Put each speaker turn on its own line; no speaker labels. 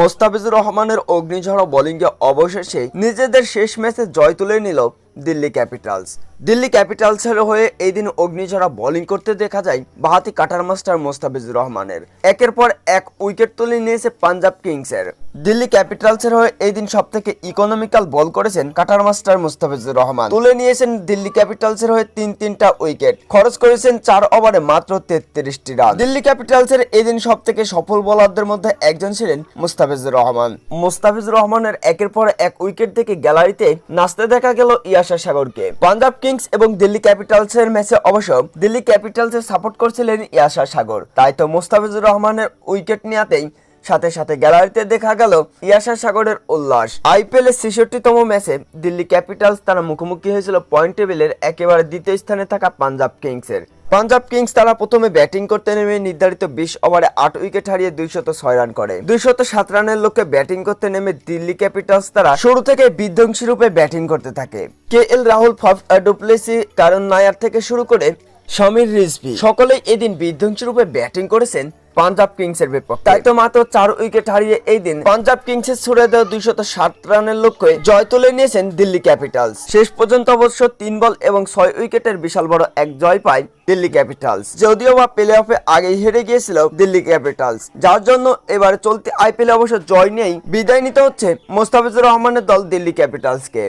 মোস্তাফিজুর রহমানের অগ্নিঝড় বোলিংয়ে অবশেষে নিজেদের শেষ ম্যাচে জয় তুলে নিল দিল্লি ক্যাপিটালস। দিল্লি ক্যাপিটালসের হয়ে এই দিন অগ্নিঝরা বোলিং করতে দেখা যায় বাহাতি কাটার মাস্টার মোস্তাফিজুর রহমানের। একের পর এক উইকেট তুলে নিয়েছে পাঞ্জাব কিংসের। দিল্লি ক্যাপিটালসের হয়ে এই দিন সব থেকে ইকোনমিক্যাল বল করেছেন কাটার মাস্টার মোস্তাফিজুর রহমান। তুলে নিয়েছেন দিল্লি ক্যাপিটালসের হয়ে তিন তিনটা উইকেট। খরচ করেছেন চার ওভারে মাত্র তেত্রিশটি রান। দিল্লি ক্যাপিটালসের এই দিন সব থেকে সফল বোলারদের মধ্যে একজন ছিলেন মুস্তাফিজুর রহমান। মুস্তাফিজুর রহমানের একের পর এক উইকেট থেকে গ্যালারিতে নাচতে দেখা গেল ইয়াশা সাগরকে। পাঞ্জাব কিংস এবং দিল্লি ক্যাপিটালসের ম্যাচে অবশ্য দিল্লি ক্যাপিটালসের সাপোর্ট করছিলেন ইয়াশা সাগর। তাই তো মোস্তাফিজুর রহমানের উইকেট নেওয়াতেই সাথে সাথে গ্যালারিতে দেখা গেল ইয়াশা সাগরের উল্লাস। আইপিএল এর ছেষট্টিতম ম্যাচে দিল্লি ক্যাপিটালস তারা মুখোমুখি হয়েছিল পয়েন্ট টেবিলের একেবারে দ্বিতীয় স্থানে থাকা পাঞ্জাব কিংসের। পাঞ্জাব কিংস তারা প্রথমে ব্যাটিং করতে নেমে নির্ধারিত বিশ ওভারে আট উইকেট হারিয়ে দুইশত ছয় রান করে। দুইশত সাত রানের লক্ষ্যে ব্যাটিং করতে নেমে দিল্লি ক্যাপিটালস তারা শুরু থেকে বিধ্বংসী রূপে ব্যাটিং করতে থাকে। কে এল রাহুল ডুপ্লেসি কারণ নায়ার থেকে শুরু করে সমীর রিজভি সকলেই এদিন বিধ্বংসী রূপে ব্যাটিং করেছেন পাঞ্জাব কিংস এর বিপক্ষে। তাই তো মাত্র চার উইকেট হারিয়ে এই দিন পাঞ্জাব কিংস এর ছুড়ে দেওয়া দুইশত সাত রানের লক্ষ্যে জয় তুলে নিয়েছেন দিল্লি ক্যাপিটালস। শেষ পর্যন্ত অবশ্য তিন বল এবং ছয় উইকেটের বিশাল বড় এক জয় পায় দিল্লি ক্যাপিটালস। যদিও বা প্লে অফে আগেই হেরে গিয়েছিল দিল্লি ক্যাপিটালস, যার জন্য এবারে চলতি আইপিএল অবশ্য জয় নিয়েই বিদায় নিতে হচ্ছে মোস্তাফিজুর রহমানের দল দিল্লি ক্যাপিটালসকে।